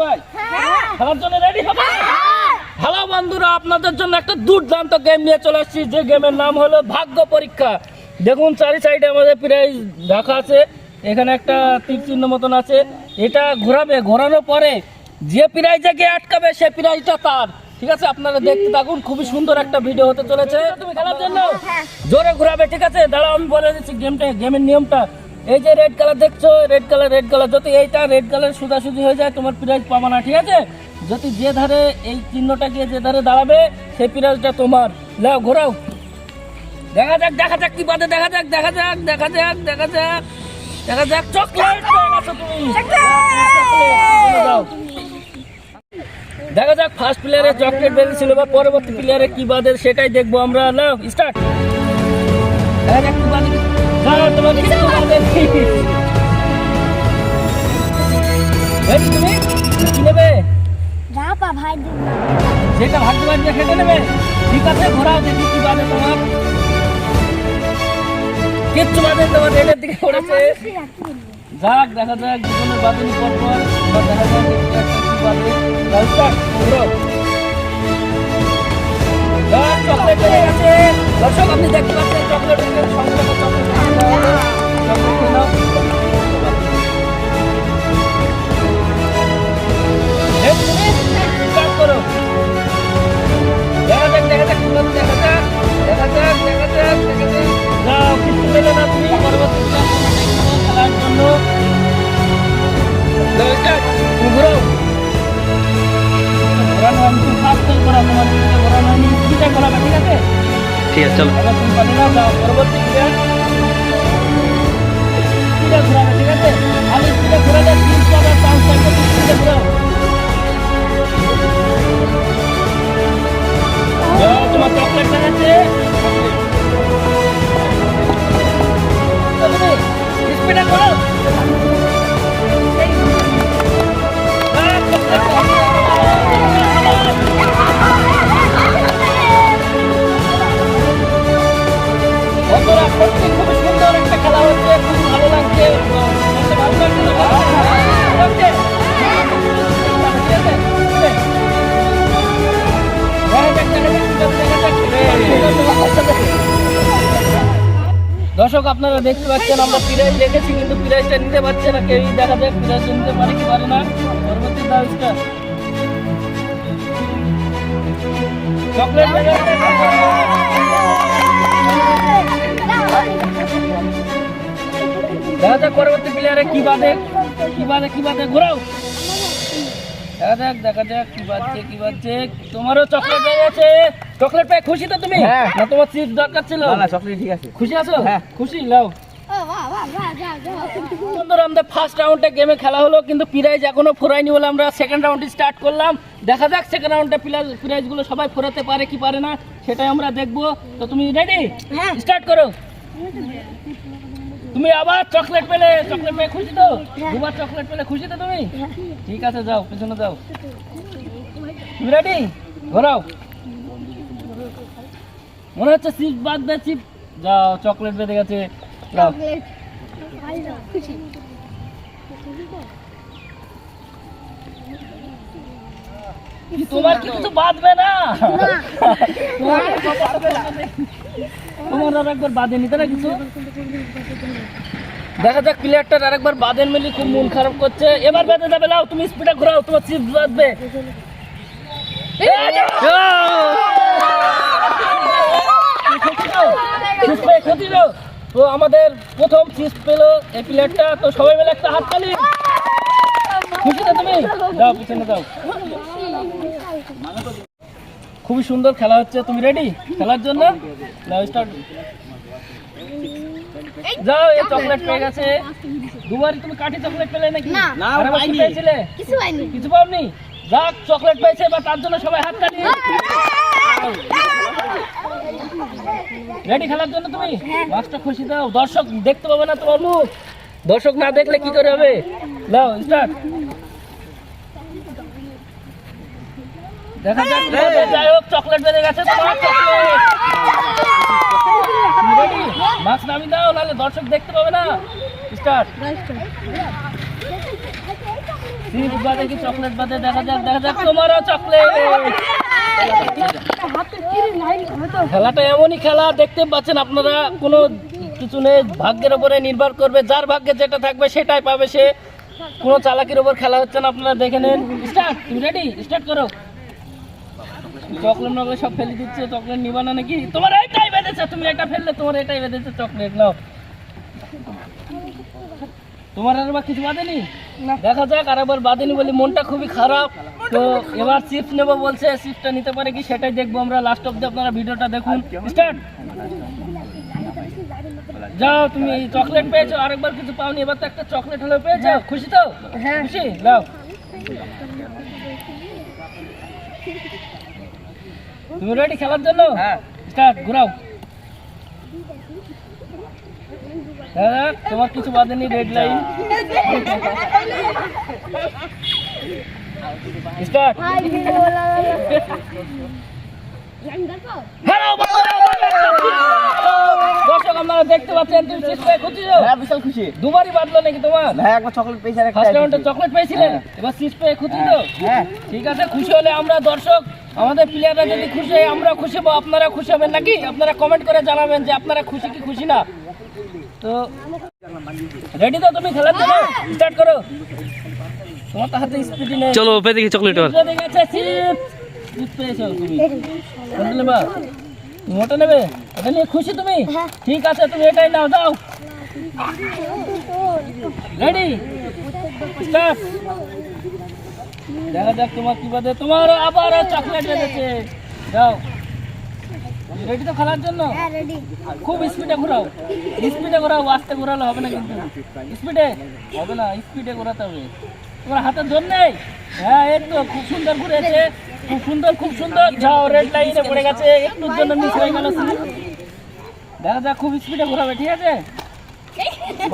সবাই। খেলার জন্য রেডি হবে? হ্যালো বন্ধুরা আপনাদের জন্য একটা দুর্দান্ত গেম নিয়ে চলে আসছি। যে গেমের নাম হলো ভাগ্য পরীক্ষা। দেখুন চারি সাইডে আমাদের প্রাইজ রাখা আছে। এখানে একটা তীর চিহ্ন মতন আছে। এটা ঘোরাবে ঘোরানোর পরে যে প্রাইজে গিয়ে আটকাবে সে প্রাইজটা তার। ঠিক আছে? আপনারা দেখতে থাকুন খুবই সুন্দর একটা ভিডিও হতে চলেছে। তুমি খেলার জন্য? জোরে ঘোরাবে ঠিক আছে? দাঁড়াও আমি বলে দিচ্ছি গেমটা গেমের নিয়মটা। এই যে রেড কালার দেখছ রেড কালার রেড কালার যদি এইটা রেড কালার সোজাসুজি হয়ে যায়, তোমার প্রাইজ পাবা না, ঠিক আছে? যদি যে ধারে এই চিহ্নটা গিয়ে যে ধারে দাঁড়াবে, সেই প্রাইজটা তোমার। লাও ঘোরাও। দেখা যাক দেখা যাক কি বাদে, দেখা যাক দেখা যাক দেখা যাক দেখা যাক দেখা যাক চকলেট দেখা যাক ফার্স্ট প্লেয়ারে চকলেট বেরিয়েছিল বা পরবর্তী প্লেয়ারে কি বাদে, সেটাই দেখব আমরা। নাও স্টার্ট দেখা যাক কি বাদে দাঁড়াও তোমার কিছু বাদে এই তুমি কি নেবে? রাপা ভাই সেটা ভাগ্য বাজিয়ে খেতে নেবে। ঠিক আছে ঘোরাও দেখি কি বাদে তোমার কিচ্ছু বাদে তোমার রেলের দিকে পড়েছে। যাক দেখা যাক জীবনের বাদনী পর পর। এবার দেখা যাক কি বাদে যাও start, চকলেট পেয়ে গেছে। ঠিক আছে চলো এবার তুমি পারবে না যাও পরবর্তী প্লেয়ার স্পিডে ঘোরাবে ঠিক আছে আমি আপনারা দেখতে পাচ্ছেন, আমরা প্রাইজ রেখেছি কিন্তু প্রাইজটা নিতে পারছে না, কেউই দেখা যাক প্রাইজ নিতে পারে কি পারে না। পরবর্তী দাবিটা চকলেট দেখা যাক পরবর্তী প্লেয়ারে কি বাদে কি বাদে কি বাদে, ঘোরাও। দেখা যাক দেখা যাক, কি বাজছে কি বাজছে। তোমারও চকলেট পেয়ে গেছে চকলেট পেয়ে খুশি তো তুমি? হ্যাঁ। না তোমার চিপস দরকার ছিল। না চকলেট ঠিক আছে। খুশি আছো? হ্যাঁ। খুশি? লাও বন্ধুরা আমাদের ফার্স্ট রাউন্ডে গেমে খেলা হলো কিন্তু প্রাইজ এখনও ফোরাইনি বলে আমরা সেকেন্ড রাউন্ডে স্টার্ট করলাম। দেখা যাক সেকেন্ড রাউন্ডে প্রাইজগুলো সবাই ফোরাতে পারে কি পারে না সেটাই আমরা দেখব। তো তুমি রেডি হ্যাঁ। স্টার্ট করো। তুমি আবার চকলেট পেলে চকলেট পেয়ে খুশি তো? দুবার চকলেট পেলে খুশি তো তুমি? ঠিক আছে যাও পেছনে যাও। তুমি রেডি ঘোরাও। মনে হচ্ছে চিপ বাঁধবে চিপ যাও চকলেট বেঁধে গেছে। তোমার কি কিছু বাঁধবে না? তোমার আর একবার বাঁধে নিতে না কিছু? দেখা যাক প্লেয়ারটার আরেকবার বাঁধেন মিলি খুব মন খারাপ করছে। এবার বেঁধে যাবে লাও তুমি স্পিডে ঘোরাও তোমার চিপ বাঁধবে। তো আমাদের প্রথম পেল এই প্লেয়ারটা তো সবাই মিলে একটা হাত তালি। খুশি তো তুমি? যাও পিছনে যাও। খুবই সুন্দর খেলা হচ্ছে। তুমি রেডি খেলার জন্য? নাও স্টার্ট যাও এই চকলেট পেয়ে গেছে। দুবারই তুমি কাঠি চকলেট পেলে নাকি? না। পাইনি। কিছু হয়নি কিছু পাওনি? যাক চকলেট পেয়েছে বা তার জন্য সবাই হাত তালি। রেডি খেলার জন্য তুমি? মাছটা খুশি দাও। দর্শক দেখতে পাবে না তোমার মুখ। দর্শক না দেখলে কি করে হবে? নাও স্টার্ট দেখা যাক যাই হোক চকলেট বেড়ে গেছে তোমার চকলেট মাছ নামি দাও নাহলে দর্শক দেখতে পাবে না। স্টার্ট চিপস বাদে কি চকলেট বাদে? দেখা যাক দেখা যাক তোমারও চকলেট খেলাটা এমনই খেলা, দেখতে পাচ্ছেন আপনারা, কোনো কিছু নেই, ভাগ্যের উপরে নির্ভর করবে, যার ভাগ্যে যেটা থাকবে সেটাই পাবে সে। কোনো চালাকির উপর খেলা হচ্ছে না, আপনারা দেখে নেন। স্টার্ট তুমি রেডি স্টার্ট করো। চকলেট নকলে সব ফেলে দিচ্ছে, চকলেট নিবা না নাকি? তোমার এইটাই বেঁধেছে, তুমি এটা ফেললে, তোমার এটাই বেঁধেছে, চকলেট নাও। তোমার আর বা কিছু বাঁধেনি দেখা যাক আর একবার বাঁধেনি বলে মনটা খুবই খারাপ। তো এবার চিপস নেব বলছে চিপসটা নিতে পারে কি সেটাই দেখব আমরা। লাস্ট অব্দি আপনারা ভিডিওটা দেখুন। স্টার্ট যাও তুমি চকলেট পেয়েছ আরেকবার কিছু পাওনি এবার তো একটা চকলেট হলে পেয়েছ। খুশি তো? হ্যাঁ। খুশি? নাও তুমি রেডি খেলার জন্য? হ্যাঁ। স্টার্ট ঘুরাও। দাদা তোমার কিছু বাদেনি রেড লাইন স্টার্ট দর্শক আপনারা দেখতে পাচ্ছেন তুমি শেষ করে খুঁজছো হ্যাঁ বিশাল খুশি। দুবারই বাদলো নাকি তোমার? হ্যাঁ একবার চকলেট পেয়েছি ফার্স্ট রাউন্ডে চকলেট পেয়েছিলেন? হ্যাঁ। এবার পেয়ে খুশি তো? হ্যাঁ ঠিক আছে খুশি হলে আমরা দর্শক আমাদের প্লেয়াররা যদি খুশি হয় আমরা খুশি হব। আপনারা খুশি হবেন নাকি? আপনারা কমেন্ট করে জানাবেন যে আপনারা খুশি কি খুশি না। তো রেডি তো তুমি খেলার জন্য স্টার্ট করো। তোমার তো হাতে স্পিডি নেই। চলো ওপরে দেখি চকলেট চিপস তুমি। ওটা নেবে? ওটা নিয়ে খুশি তুমি? ঠিক আছে তুমি এটাই নাও দাও রেডি স্টার্ট দেখা যাক তোমার কি বাদে। তোমার আবার চকলেট বেঁধেছে। যাও। রেডি তো খেলার জন্য? খুব স্পিডে ঘোরাও। স্পিডে ঘোরাও আস্তে ঘোরালে হবে না কিন্তু। স্পিডে হবে না স্পিডে ঘোরাতে হবে। তোমার হাতে জোর নেই? হ্যাঁ এই তো খুব সুন্দর ঘুরেছে। খুব সুন্দর খুব সুন্দর। যাও রেড লাইনে পড়ে গেছে। একটুর জন্য মিস হয়ে গেল দেখা যাক খুব স্পিডে ঘোরাবে ঠিক আছে?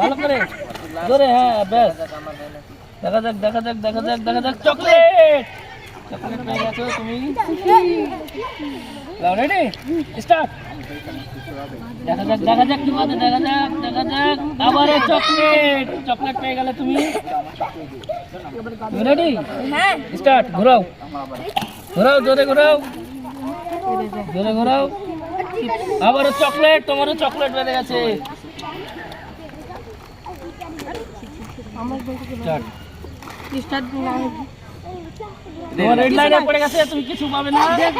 ভালো করে। জোরে হ্যাঁ ব্যাস। দেখা যাক দেখা যাক দেখা যাক দেখা যাক। চকলেট! গেছো তুমি রেডি স্টার্ট দেখা যাক দেখা যাক কি দেখা যাক দেখা যাক। আবার চকলেট চকলেট পেয়ে গেলে তুমি। রেডি স্টার্ট ঘোরাও। ঘোরাও, জোরে ঘোরাও। জোরে ঘোরাও। আবারও চকলেট তোমারও চকলেট বেড়ে গেছে। Start. তোমার রেড লাইনে পড়ে গেছে তুমি কিছু পাবে না। দেখ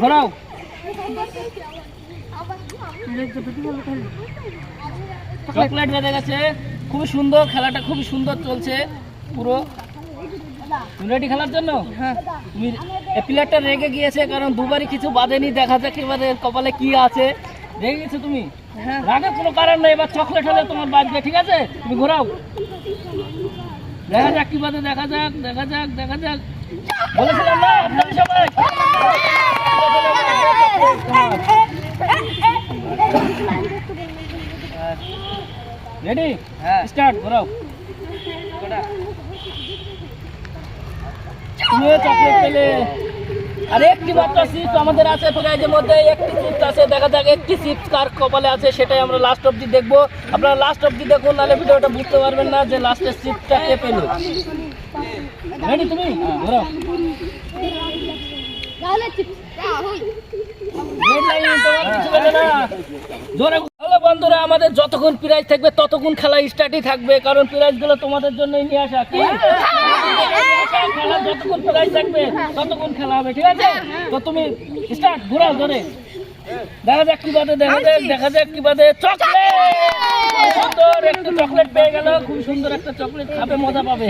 ঘোরাও। চকলেট বেঁধে গেছে। খুবই সুন্দর খেলাটা খুবই সুন্দর চলছে পুরো। তুমি রেডি খেলার জন্য? তুমি প্লেয়ারটা রেগে গিয়েছে কারণ দুবারই কিছু বাঁধেনি দেখা যাক এবারে কপালে কি আছে। রেগে গেছো তুমি? রাগে কোনো কারণ নেই এবার চকলেট হলে তোমার বাঁধবে ঠিক আছে? তুমি ঘোরাও। দেখা যাক কি বাদে দেখা যাক দেখা যাক দেখা যাক। বলেছিলাম না আপনারা সবাই। রেডি হ্যাঁ। স্টার্ট ঘোরাও। তুমিও চকলেট পেলে। আর একটি মাত্র চিপস আমাদের আছে প্রাইজের মধ্যে একটি চিপস আছে। দেখা যাক একটি চিপস কার কপালে আছে, সেটাই আমরা লাস্ট অবধি দেখব। আপনারা লাস্ট অবধি দেখুন, নাহলে ভিডিওটা বুঝতে পারবেন না যে লাস্টের চিপসটা কে পেল। রেডি তুমি? হ্যালো বন্ধুরা, আমাদের যতক্ষণ প্রাইজ থাকবে, ততক্ষণ খেলা স্টার্টই থাকবে, কারণ প্রাইজগুলো তোমাদের জন্যই নিয়ে আসা কি খেলা যতক্ষণ প্রাইজ থাকবে, ততক্ষণ খেলা হবে, ঠিক আছে? তো তুমি স্টার্ট ঘোরাও জোরে দেখা যাক কি বাদে দেখা যাক দেখা যাক কি বাদে। চকলেট! সুন্দর একটা চকলেট পেয়ে গেল খুব সুন্দর একটা চকলেট খাবে মজা পাবে।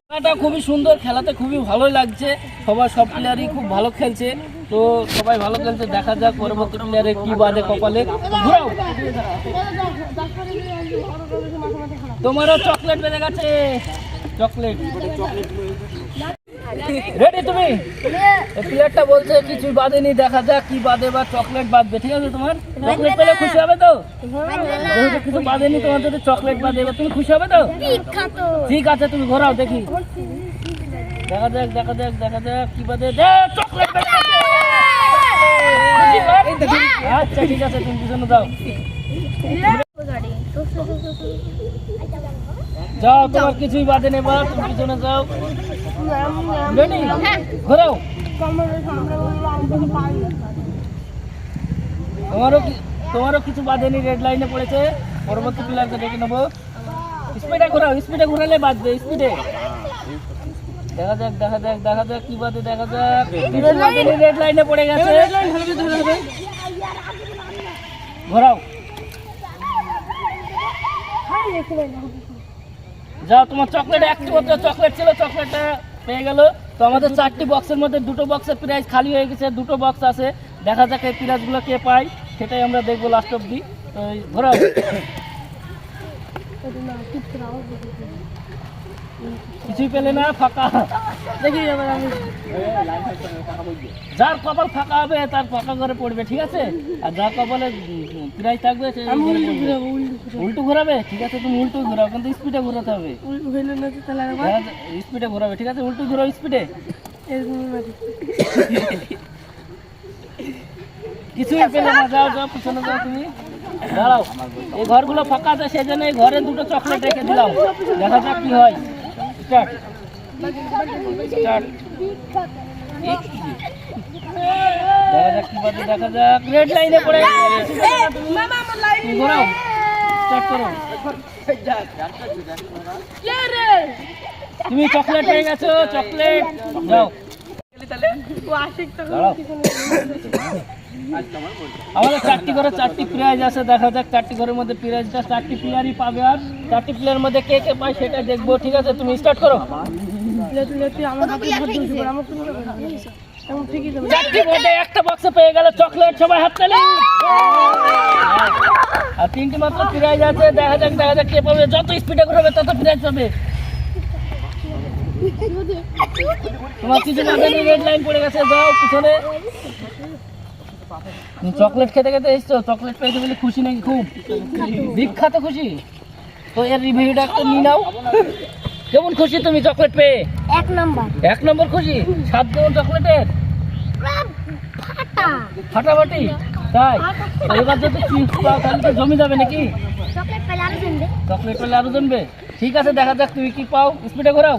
খেলাটা খুবই সুন্দর খেলাতে খুবই ভালোই লাগছে। সবাই সব প্লেয়ারই খুব ভালো খেলছে। তো সবাই ভালো খেলছে দেখা যাক পরবর্তী প্লেয়ারে কি বাদে কপালে। ঘুরাও! তোমারও চকলেট বেড়ে গেছে। Chocolate chocolate. রেডি তুমি? প্লেয়ারটা বলছে কিছু বাদেনি, দেখা যাক কি বাদে বা চকলেট বাদবে, ঠিক আছে তোমার? চকলেট পেলে খুশি হবে তো? কিছু বাদেনি, তোমার যদি চকলেট বাদে, এবার তুমি খুশি হবে তো? ঠিক আছে, তুমি ঘোরাও, দেখি। দেখা যাক দেখা যাক দেখা যাক কি বাদে। চকলেট? আচ্ছা ঠিক আছে, তুমি পিছনে দাও যাও তোমার কিছুই বাদে নেবা তুমি পিছনে যাও। ঘোরাও। তোমারও তোমারও কিছু বাঁধেনি রেড লাইনে পড়েছে। পরবর্তী প্লেয়ারকে ডেকে নেব। স্পিডে ঘোরাও স্পিডে ঘোরালে বাঁধবে স্পিডে দেখা যাক দেখা যাক দেখা যাক কি বাদে দেখা যাক। রেড লাইনে পড়ে গেছে। ঘোরাও। যাও তোমার চকলেট একটি মাত্র চকলেট ছিল চকলেটটা পেয়ে গেল। তো আমাদের চারটি বক্সের মধ্যে দুটো বক্সের প্রাইস খালি হয়ে গেছে দুটো বক্স আছে। দেখা যাক এই প্রাইসগুলো কে পায় সেটাই আমরা দেখব লাস্ট অব্দি ঘোরা কিছুই পেলে না ফাঁকা। দেখি এবার আমি। যার কপাল ফাঁকা হবে তার ফাঁকা করে পড়বে ঠিক আছে? আর যার কপালে প্রাইস থাকবে। উল্টো ঘোরাবে ঠিক আছে তুমি উল্টো ঘোরাও কিন্তু স্পিডে ঘোরাতে হবে। স্পিডে ঘোরাবে ঠিক আছে? উল্টো ঘোরাও স্পিডে কিছুই পেলে না যাও যাও পিছনে যাও তুমি। দাঁড়াও এই ঘরগুলো ফাঁকা আছে সেই জন্য এই ঘরে দুটো চকলেট রেখে দিলাম। দেখা যাক কি হয়। স্টার্ট। স্টার্ট দেখা যাক? রেড লাইনে পড়ে ঘোরাও। স্টার্ট করো। তুমি চকলেট পেয়ে গেছো চকলেট যাও। দাঁড়াও। আমাদের চারটি করে চারটি প্রাইজ আছে, দেখা যাক চারটি ঘরের মধ্যে প্রাইজটা চারটি প্লেয়ারই পাবে আর চারটি প্লেয়ার মধ্যে কে কে পায় সেটা দেখব, ঠিক আছে? তুমি স্টার্ট করো। চারটি একটা পেয়ে গেল চকলেট আর তিনটি মাত্র প্রাইজ আছে, দেখা যাক দেখা যাক কে পাবে। যত স্পিডে তত প্রাইজ পাবে। তোমার কিছু রেড লাইন পড়ে গেছে, যাও পিছনে। চকলেট খেতে খেতে এসছো চকলেট পেয়েছ বলে খুশি নাকি খুব? বিখ্যাত খুশি। তো এর রিভিউটা একটু নিয়ে নাও। কেমন খুশি তুমি চকলেট পেয়ে? এক নম্বর। এক নম্বর খুশি? সাত কেমন চকলেটের? ফাটাফাটি? তাই? এবার যদি চিপস পাও তাহলে তো জমি যাবে নাকি? চকলেট পেলে আরও কিনবে চকলেট পেলে আরও জমবে। ঠিক আছে দেখা যাক তুমি কি পাও। স্পিডে ঘোরাও।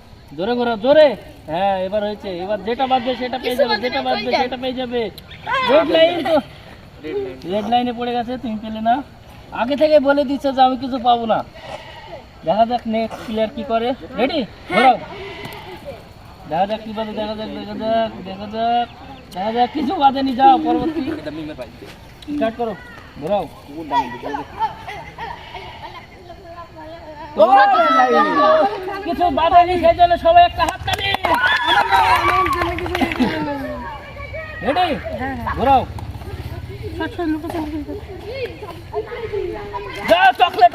জোরে ঘোরা জোরে। হ্যাঁ এবার হয়েছে। এবার যেটা বাজবে সেটা পেয়ে যাবে যেটা বাজবে সেটা পেয়ে যাবে। রেড লাইন তো। রেড লাইনে পড়ে গেছে তুমি পেলে না। আগে থেকে বলে দিচ্ছে যে আমি কিছু পাবো না। দেখা যাক নেক্সট প্লেয়ার কি করে। রেডি ঘোরাও। দেখা যাক কি বাজে দেখা যাক দেখা যাক দেখা যাক। দেখা যাক কিছু বাজেনি যাও পরবর্তী। স্টার্ট করো। ঘোরাও। তোমরা কিছু- বাধা বাধেনি সেই জন্য সবাই একটা হাত তালি। রেডি ঘোরাও। যা চকলেট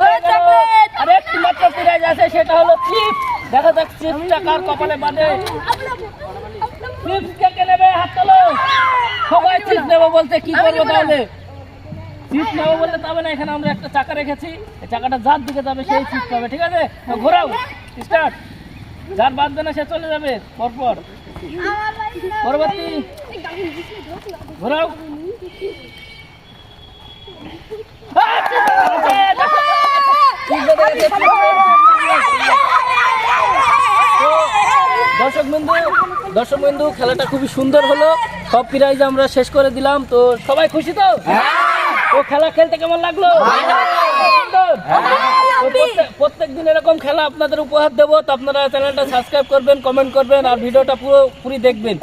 আর একটি মাত্র প্রাইজ আছে সেটা হলো চিপস দেখা যাক চিপসটা কার কপালে বাঁধে। চিপস কে কে নেবে? হাত তোলো। সবাই চিপস নেব বলতে কি করব তাহলে? নেব বললে তবে না এখানে আমরা একটা চাকা রেখেছি। এই চাকাটা যার দিকে যাবে সেই চিপস পাবে ঠিক আছে? ঘোরাও। স্টার্ট। যার বাঁধবে না সে চলে যাবে পরপর। পরবর্তী। ঘোরাও। দর্শক বিন্দু দর্শক বিন্দু খেলাটা খুবই সুন্দর হলো। সব প্রাইজ আমরা শেষ করে দিলাম তো সবাই খুশি তো? ও খেলা খেলতে কেমন লাগল? সুন্দর? প্রত্যেক দিন এরকম খেলা আপনাদের উপহার দেবো তো আপনারা চ্যানেলটা সাবস্ক্রাইব করবেন কমেন্ট করবেন আর ভিডিওটা পুরো পুরি দেখবেন।